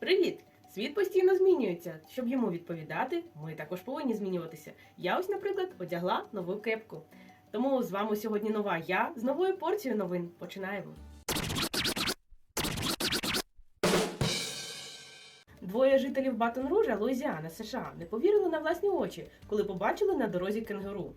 Привіт! Світ постійно змінюється. Щоб йому відповідати, ми також повинні змінюватися. Я ось, наприклад, одягла нову кепку. Тому з вами сьогодні нова я з новою порцією новин. Починаємо. Двоє жителів Батон-Ружа, Луїзіана, США, не повірили на власні очі, коли побачили на дорозі кенгуру.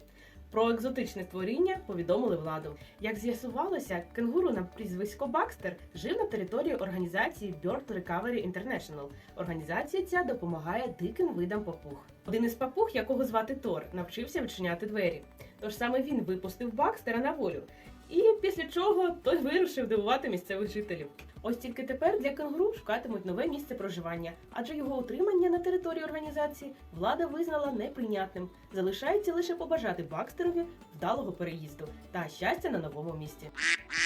Про екзотичне творіння повідомили владу. Як з'ясувалося, кенгуру на прізвисько Бакстер жив на території організації Bird Recovery International. Організація ця допомагає диким видам папуг. Один із папуг, якого звати Тор, навчився відчиняти двері. Тож саме він випустив Бакстера на волю. І після чого той вирушив дивувати місцевих жителів. Ось тільки тепер для кенгуру шукатимуть нове місце проживання, адже його утримання на території організації влада визнала неприйнятним. Залишається лише побажати Бакстерові вдалого переїзду та щастя на новому місці.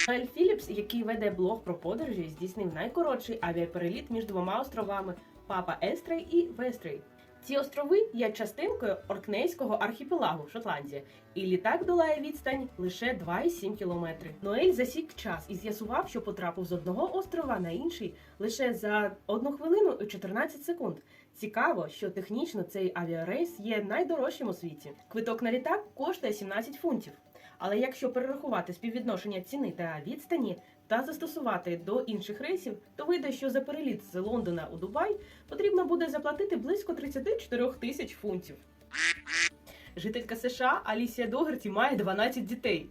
Ноель Філіпс, який веде блог про подорожі, здійснив найкоротший авіапереліт між двома островами Папа Естрей і Вестрей. Ці острови є частинкою Оркнейського архіпелагу Шотландія, і літак долає відстань лише 2,7 кілометри. Ноель засік час і з'ясував, що потрапив з одного острова на інший лише за 1 хвилину і 14 секунд. Цікаво, що технічно цей авіарейс є найдорожчим у світі. Квиток на літак коштує 17 фунтів. Але якщо перерахувати співвідношення ціни та відстані та застосувати до інших рейсів, то вийде, що за переліт з Лондона у Дубай потрібно буде заплатити близько 34 тисяч фунтів. Жителька США Алісія Догерті має 12 дітей.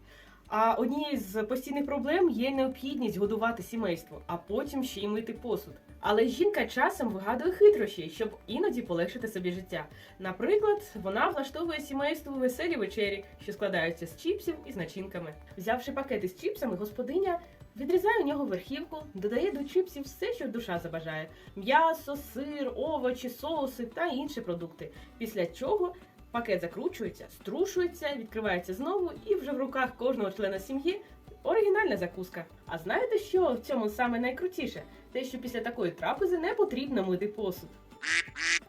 А однією з постійних проблем є необхідність годувати сімейство, а потім ще й мити посуд. Але жінка часом вигадує хитрощі, щоб іноді полегшити собі життя. Наприклад, вона влаштовує сімейству веселі вечері, що складаються з чіпсів і з начинками. Взявши пакети з чіпсами, господиня відрізає у нього верхівку, додає до чіпсів все, що душа забажає: м'ясо, сир, овочі, соуси та інші продукти. Після чого пакет закручується, струшується, відкривається знову, і вже в руках кожного члена сім'ї оригінальна закуска. А знаєте, що в цьому саме найкрутіше? Те, що після такої трапези не потрібно мити посуд.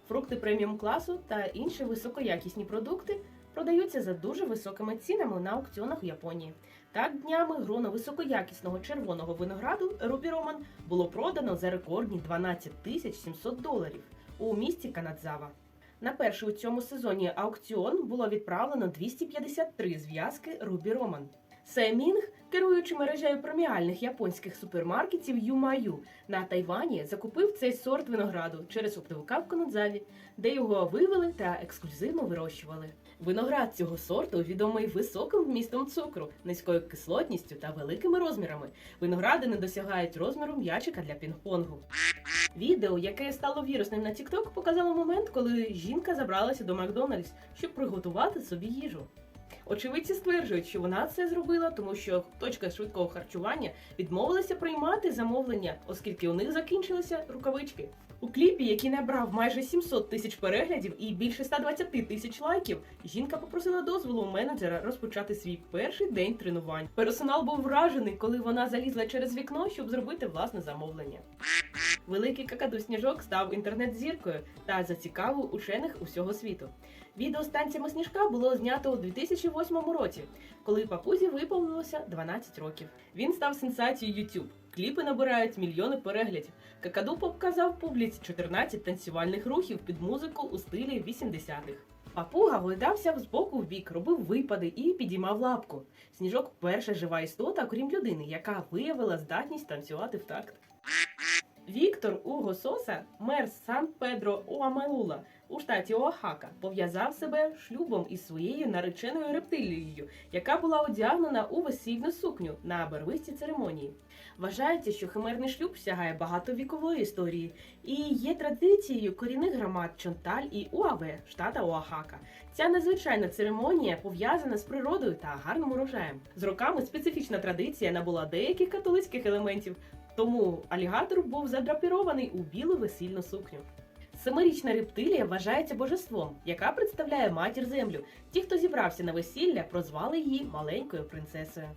Фрукти преміум класу та інші високоякісні продукти продаються за дуже високими цінами на аукціонах в Японії. Так днями грона високоякісного червоного винограду Рубі Роман було продано за рекордні 12 тисяч 700 доларів у місті Канадзава. На перший у цьому сезоні аукціон було відправлено 253 зв'язки Рубі Роман. Семінг, керуючи мережею преміальних японських супермаркетів Юмаю на Тайвані, закупив цей сорт винограду через оптовика в Канадзаві, де його вивели та ексклюзивно вирощували. Виноград цього сорту відомий високим вмістом цукру, низькою кислотністю та великими розмірами. Виногради не досягають розміру м'ячика для пінг-понгу. Відео, яке стало вірусним на TikTok, показало момент, коли жінка забралася до Макдональдс, щоб приготувати собі їжу. Очевидці стверджують, що вона це зробила, тому що точка швидкого харчування відмовилася приймати замовлення, оскільки у них закінчилися рукавички. У кліпі, який набрав майже 700 тисяч переглядів і більше 120 тисяч лайків, жінка попросила дозволу у менеджера розпочати свій перший день тренувань. Персонал був вражений, коли вона залізла через вікно, щоб зробити власне замовлення. Великий какаду сніжок став інтернет-зіркою та зацікавив учених усього світу. Відео з танцями сніжка було знято у 2008 році, коли папузі виповнилося 12 років. Він став сенсацією YouTube. Кліпи набирають мільйони переглядів. Какаду показав публіці 14 танцювальних рухів під музику у стилі 80-х. Папуга гойдався з боку в бік, робив випади і підіймав лапку. Сніжок перша жива істота, окрім людини, яка виявила здатність танцювати в такт. Віктор Уго Соса, мер Сан Педро Уамелула у штаті Оахака, пов'язав себе шлюбом із своєю нареченою рептилією, яка була одягнена у весільну сукню на барвистій церемонії. Вважається, що химерний шлюб сягає багатовікової історії і є традицією корінних громад Чонталь і Уаве, штата Оахака. Ця незвичайна церемонія пов'язана з природою та гарним урожаєм. З роками специфічна традиція набула деяких католицьких елементів, тому алігатор був задрапірований у білу весільну сукню. Семирічна рептилія вважається божеством, яка представляє матір землю. Ті, хто зібрався на весілля, прозвали її маленькою принцесою.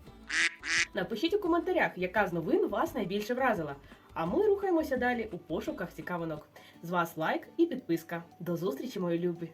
Напишіть у коментарях, яка з новин вас найбільше вразила. А ми рухаємося далі у пошуках цікавинок. З вас лайк і підписка. До зустрічі, мої любі!